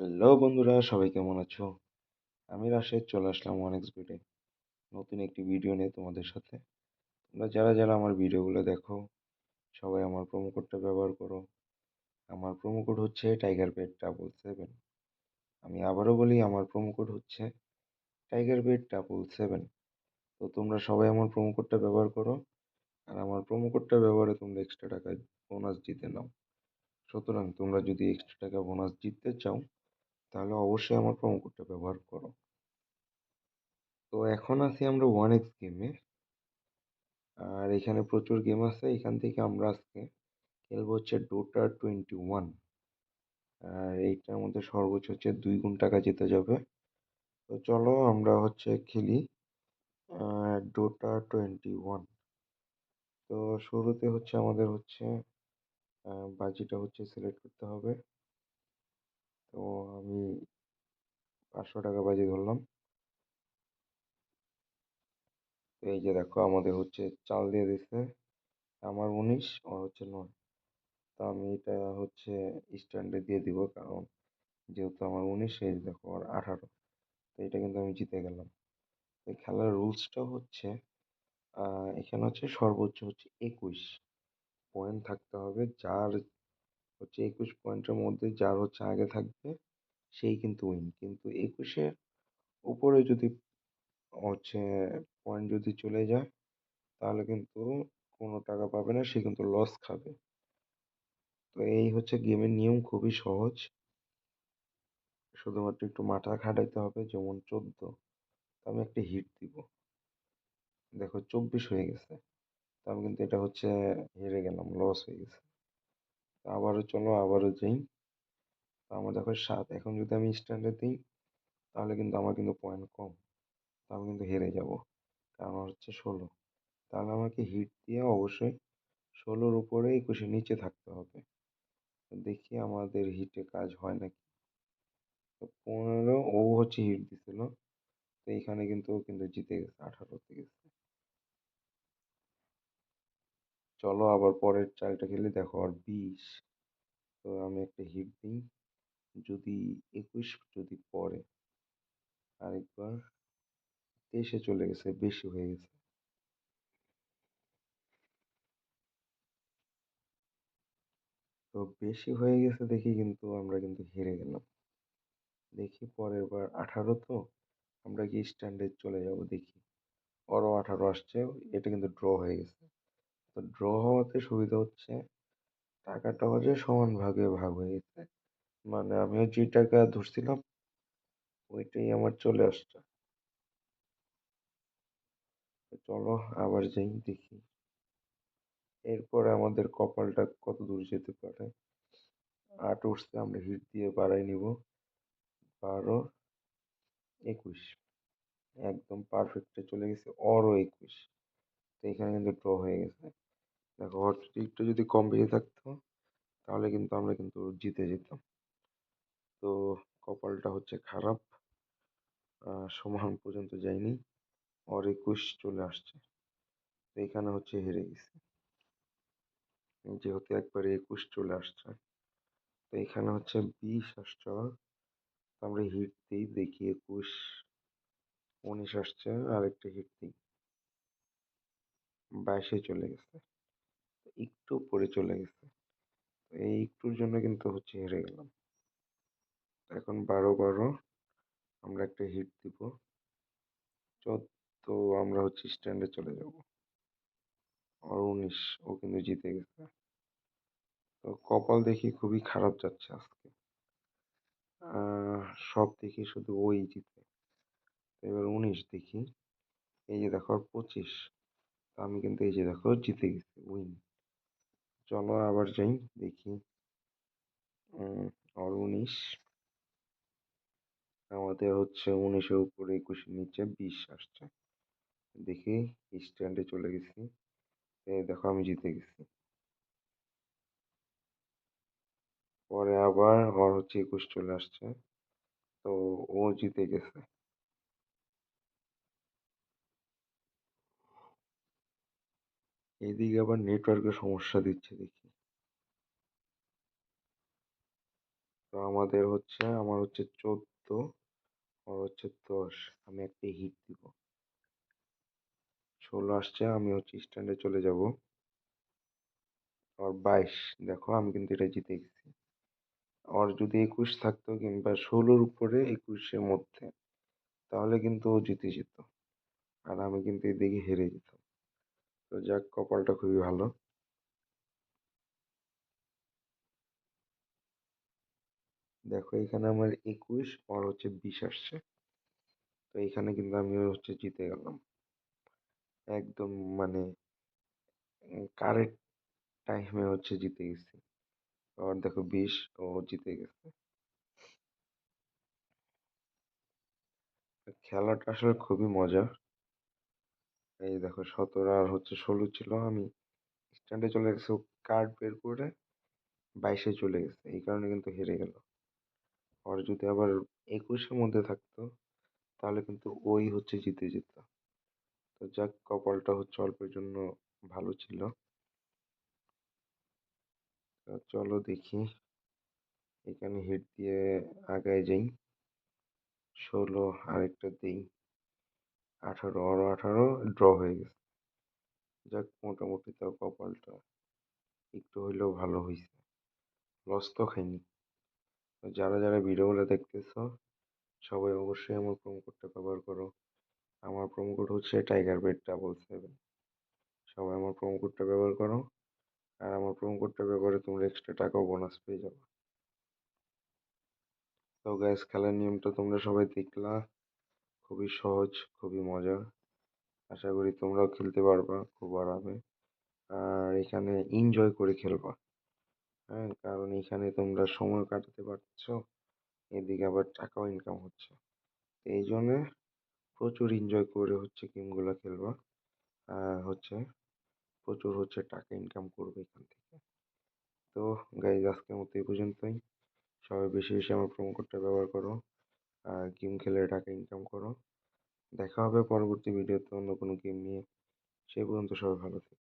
Hello বন্ধুরা, সবাই কেমন আছো? আমি রাশেদ, চলে আসলাম ওয়ান এক্স নতুন একটি ভিডিও নিয়ে তোমাদের সাথে। তোমরা যারা যারা আমার ভিডিওগুলো দেখো, সবাই আমার প্রোমো কোডটা ব্যবহার করো। আমার প্রোমো কোড হচ্ছে টাইগার বেড ডাবল সেভেন আমি আবারও বলি, আমার প্রোমো কোড হচ্ছে টাইগার বেড ডাবল সেভেন তো তোমরা সবাই আমার প্রোমো কোডটা ব্যবহার করো। আর আমার প্রোমো কোডটা ব্যবহারে তোমরা এক্সট্রা টাকা বোনাস জিতে নাও। সুতরাং তোমরা যদি এক্সট্রা টাকা বোনাস জিততে চাও তাহলে অবশ্যই আমার প্রোমো কোডটা ব্যবহার করো। তো এখন আছি আমরা ওয়ান এক্স গেমে আর এখানে প্রচুর গেম আছে, এখান থেকে আমরা আজকে খেলব হচ্ছে ডোটা টোয়েন্টি ওয়ান আর এইটার মধ্যে সর্বোচ্চ হচ্ছে দুই গুণ টাকা জিতে যাবে। তো চলো আমরা হচ্ছে খেলি ডোটা টোয়েন্টি ওয়ান তো শুরুতে হচ্ছে আমাদের হচ্ছে বাজিটা হচ্ছে সিলেক্ট করতে হবে। তো আমি পাঁচশো টাকা বাজি ধরলাম। এই যে দেখো আমাদের হচ্ছে চাল দিয়ে দিচ্ছে আমার উনিশ আর হচ্ছে নয়। তো আমি এটা হচ্ছে স্ট্যান্ডে দিয়ে দিব কারণ যেহেতু আমার উনিশ, এই দেখো আর আঠারো। তো এটা কিন্তু আমি জিতে গেলাম। তো খেলার রুলসটা হচ্ছে এখানে হচ্ছে সর্বোচ্চ হচ্ছে একুশ। পয়েন্ট থাকতে হবে যার হচ্ছে একুশ পয়েন্টের মধ্যে যার হচ্ছে আগে থাকবে, সেই কিন্তু উইন কিন্তু একুশের উপরে যদি হচ্ছে পয়েন্ট যদি চলে যায়, তাহলে কিন্তু কোনো টাকা পাবে না, সে কিন্তু লস খাবে। তো এই হচ্ছে গেমের নিয়ম খুবই সহজ। শুধুমাত্র একটু মাথা খাটাইতে হবে, যেমন চোদ্দ। আমি একটা হিট দিব। দেখো, চব্বিশ হয়ে গেছে। তো আমি কিন্তু এটা হচ্ছে হেরে গেলাম লস হয়ে গেছে। আবারও চলো, আবারও যাই। আমার দেখো সাত, এখন যদি আমি স্ট্যান্ডে দিই, তাহলে কিন্তু আমার কিন্তু পয়েন্ট কম। তো আমি কিন্তু হেরে যাব, কারণ হচ্ছে ষোলো। তাহলে আমাকে হিট দিয়ে অবশ্যই ষোলোর উপরে একুশে নিচে থাকতে হবে। দেখি আমাদের হিটে কাজ হয় নাকি। তো পনেরো, ও হচ্ছে হিট দিছিল। তো এইখানে কিন্তু কিন্তু জিতে গেছে, আঠারোতে গেছে। চলো আবার পরের চালটা খেলে দেখো আর বিশ। তো আমি একটা হিট দিই। যদি একুশ, যদি পরে। আরেকবার। তেইশে চলে গেছে, বেশি হয়ে গেছে। তো বেশি হয়ে গেছে দেখি কিন্তু আমরা কিন্তু হেরে গেলাম। দেখি পরের বার আঠারো তো, আমরা কি স্ট্যান্ডে চলে যাব দেখি। ওরও আঠারো আসছে, এটা কিন্তু ড্র হয়ে গেছে। তো ড্র হওয়াতে সুবিধা হচ্ছে, টাকাটা হচ্ছে সমান ভাগে ভাগ হয়ে গেছে। মানে আমিও যে টাকা ধরছিলাম, ওইটাই আমার চলে আসছে। চলো আবার যাই, দেখি। এরপরে আমাদের কপালটা কত দূর যেতে পারে। আট উঠছে, আমরা হিট দিয়ে বাড়াই নিব। বারো, একুশ। একদম পারফেক্টে চলে গেছে, অরও একুশ। তো এখানে কিন্তু ড্র হয়ে গেছে। দেখো হট একটু যদি কম বেশি থাকতো, তাহলে কিন্তু আমরা কিন্তু জিতে যেতাম। তো কপালটা হচ্ছে খারাপ সমান পর্যন্ত যায়নি। ওর একুশ চলে আসছে। তো এখানে হচ্ছে হেরে গেছি। যেহেতু একবারে একুশ চলে আসছে। তো এখানে হচ্ছে বিশ আসছে আমরা হিট দিই, দেখি একুশ, উনিশ আসছে, আরেকটা হিট দিই। বাইশে চলে গেছে। একটু পরে চলে গেছে। এই একটুর জন্য কিন্তু হচ্ছে হেরে গেলাম। এখন বারো বারো, আমরা একটা হিট দিব। চোদ্দ, আমরা হচ্ছে স্ট্যান্ডে চলে যাব। আর উনিশ, ও কিন্তু জিতে গেছে। তো কপাল দেখি খুবই খারাপ যাচ্ছে আজকে। সব দেখি শুধু ওই জিতে। এবার উনিশ দেখি। এই যে দেখো পঁচিশ। আমি কিন্তু এই যে দেখো জিতে গেছি উইন চলো আবার যাই, দেখি। আর উনিশ। আমাদের হচ্ছে উনিশের উপরে একুশের নিচে বিশ আসছে। দেখি স্ট্যান্ডে চলে গেছি। দেখো, আমি জিতে গেছি। পরে আবার ওর হচ্ছে একুশ চলে আসছে। তো ও জিতে গেছে। এদিকে আবার নেটওয়ার্কের সমস্যা দিচ্ছে দেখি। তো আমাদের হচ্ছে, আমার হচ্ছে চোদ্দ ওর হচ্ছে দশ, আমি একটা হিট দিব। ষোলো আসছে, আমি হচ্ছে স্ট্যান্ডে চলে যাব। আর বাইশ, দেখো আমি কিন্তু এটা জিতে গেছি। ওর যদি একুশ থাকতো কিংবা ষোলোর উপরে একুশের মধ্যে, তাহলে কিন্তু ও জিতে যেত। আর আমি কিন্তু এদিকে হেরে যেতাম। তো যাক, কপালটা খুবই ভালো। দেখো, এখানে আমার একুশ আর হচ্ছে বিশ আসছে। তো এখানে কিন্তু আমি হচ্ছে জিতে গেলাম। একদম মানে কারেক্ট টাইমে হচ্ছে জিতে গেছি। আর দেখো, বিশ, ও জিতে গেছে। খেলাটা আসলে খুবই মজা এই দেখো সতেরো আর হচ্ছে ষোলো ছিল আমি। স্ট্যান্ডে চলে গেছে কার্ড বের করে বাইশে চলে গেছে, এই কারণে কিন্তু হেরে গেল। আর যদি আবার একুশের মধ্যে থাকতো, তাহলে কিন্তু ওই হচ্ছে জিতে যেত। তো যাক, কপালটা হচ্ছে অল্পের জন্য ভালো ছিল। চলো দেখি, এখানে হিট দিয়ে আগায় যাই। ষোলো আরেকটা দিই। আঠারো, আরও আঠারো ড্র হয়ে গেছে। যাক, মোটামুটি তাও কপালটা একটু হইলেও ভালো হয়েছে লস তো খাইনি যারা যারা ভিডিওগুলো দেখতেছো, সবাই অবশ্যই আমার প্রোমো কোডটা ব্যবহার করো। আমার প্রোমো কোড হচ্ছে টাইগার বেড ডাবল সেভেন সবাই আমার প্রোমো কোডটা ব্যবহার করো। আর আমার প্রোমো কোডটা ব্যবহারে তোমরা এক্সট্রা টাকাও বোনাস পেয়ে যাবে। তো গ্যাস খেলার নিয়মটা তোমরা সবাই দেখলা। খুবই সহজ, খুবই মজার। আশা করি তোমরাও খেলতে পারবা খুব আরামে। আর এখানে এনজয় করে খেলবা। হ্যাঁ কারণ এখানে তোমরা সময় কাটাতে পারছ, এদিকে আবার টাকাও ইনকাম হচ্ছে। এই জন্যে প্রচুর এনজয় করে হচ্ছে গেমগুলো খেলবা। আর হচ্ছে প্রচুর হচ্ছে টাকা ইনকাম করবে এখান থেকে। তো গাইজ আজকের মতো এই পর্যন্তই। সবাই বেশি বেশি আমার প্রোমো কোডটা ব্যবহার করো। গেম খেলে টাকা ইনকাম করো। দেখা হবে পরবর্তী ভিডিওতে অন্য কোনো গেম নিয়ে। সেই পর্যন্ত সবাই ভালো থেকো।